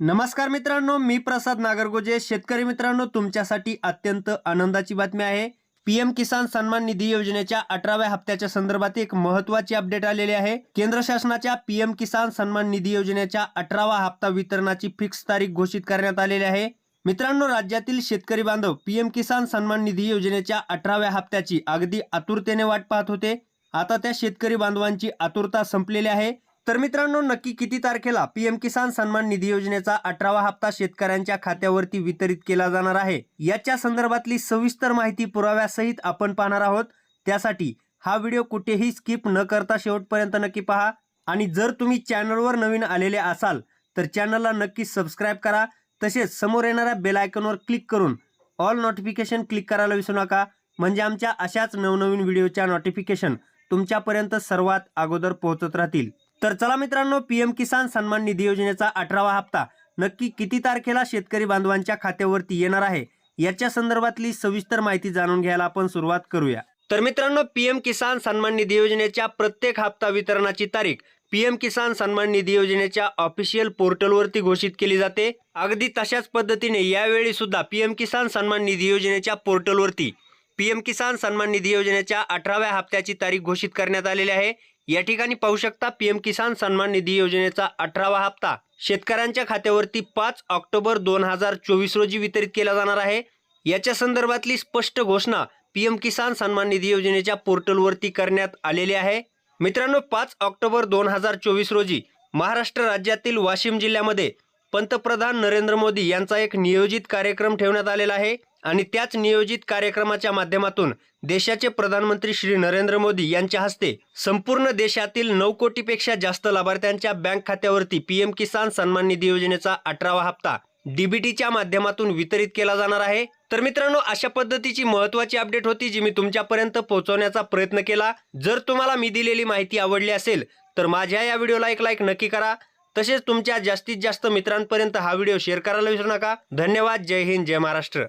नमस्कार मित्रांनो मी प्रसाद नागरगोजे. शेतकरी मित्रांनो तुमच्यासाठी अत्यंत आनंदाची बातमी आहे. पी एम किसान सन्मान निधी योजनेच्या अठराव्या हप्त्याच्या संदर्भात एक महत्वाची अपडेट आलेली आहे. केंद्र शासनाच्या पीएम किसान सन्मान निधी योजनेच्या अठरावा हप्ता वितरणाची फिक्स तारीख घोषित करण्यात आलेली आहे. मित्रांनो राज्यातील शेतकरी बांधव पी एम किसान सन्मान निधी योजनेच्या अठराव्या हप्त्याची अगदी आतुरतेने वाट पाहत होते. आता त्या शेतकरी बांधवांची आतुरता संपलेली आहे. तर मित्रांनो नक्की किती तारखेला पीएम किसान सन्मान निधी योजनेचा अठरावा हप्ता शेतकऱ्यांच्या खात्यावरती वितरित केला जाणार आहे? याच्या संदर्भातली सविस्तर माहिती पुराव्यासहित आपण पाहणार आहोत. त्यासाठी हा व्हिडिओ कुठेही स्किप न करता शेवटपर्यंत नक्की पहा. आणि जर तुम्ही चॅनलवर नवीन आलेले असाल तर चॅनलला नक्की सबस्क्राईब करा. तसेच समोर येणाऱ्या बेल आयकॉनवर क्लिक करून ऑल नोटिफिकेशन क्लिक करायला विसरू नका. म्हणजे आमच्या अशाच नवनवीन व्हिडिओच्या नोटिफिकेशन तुमच्यापर्यंत सर्वात अगोदर पोहोचत राहतील. तर चला मित्रांनो पीएम किसान सन्मान निधी योजनेचा अठरावा हप्ता नक्की किती तारखेला शेतकरी बांधवांच्या खात्यावरती येणार आहे याच्या संदर्भातली सविस्तर माहिती जाणून घ्यायला आपण सुरुवात करूया. तर मित्रांनो पीएम किसान सन्मान निधी योजनेच्या प्रत्येक हप्ता वितरणाची तारीख पीएम किसान सन्मान निधी योजनेच्या ऑफिशियल पोर्टलवरती घोषित केली जाते. अगदी तशाच पद्धतीने यावेळी सुद्धा पीएम किसान सन्मान निधी योजनेच्या पोर्टलवरती पीएम किसान सन्मान निधी योजनेच्या अठराव्या हप्त्याची तारीख घोषित करण्यात आलेली आहे. या ठिकाणी पाहू शकता पीएम किसान सन्मान निधी योजनेचा अठरावा हप्ता. शेतकऱ्यांच्या खात्यावरती पाच ऑक्टोबर दोन हजार चोवीस रोजी वितरित केला जाणार आहे. याच्या संदर्भातली स्पष्ट घोषणा पीएम किसान सन्मान निधी योजनेच्या पोर्टलवरती करण्यात आलेली आहे. मित्रांनो पाच ऑक्टोबर दोन हजार चोवीस रोजी महाराष्ट्र राज्यातील वाशिम जिल्ह्यामध्ये पंतप्रधान नरेंद्र मोदी यांचा एक नियोजित कार्यक्रम ठेवण्यात आलेला आहे. आणि त्याच नियोजित कार्यक्रमाच्या माध्यमातून देशाचे प्रधानमंत्री श्री नरेंद्र मोदी यांच्या हस्ते संपूर्ण देशातील नऊ कोटीपेक्षा जास्त लाभार्थ्यांच्या बँक खात्यावरती पीएम किसान सन्मान निधी योजनेचा अठरावा हप्ता डीबीटीच्या माध्यमातून वितरित केला जाणार आहे. तर मित्रांनो अशा पद्धतीची महत्वाची अपडेट होती जी मी तुमच्यापर्यंत पोहोचवण्याचा प्रयत्न केला. जर तुम्हाला मी दिलेली माहिती आवडली असेल तर माझ्या या व्हिडिओला एक लाईक नक्की करा. तसेच तुमच्या जास्तीत जास्त मित्रांपर्यंत हा व्हिडिओ शेअर करायला विसरू नका. धन्यवाद. जय हिंद. जय महाराष्ट्र.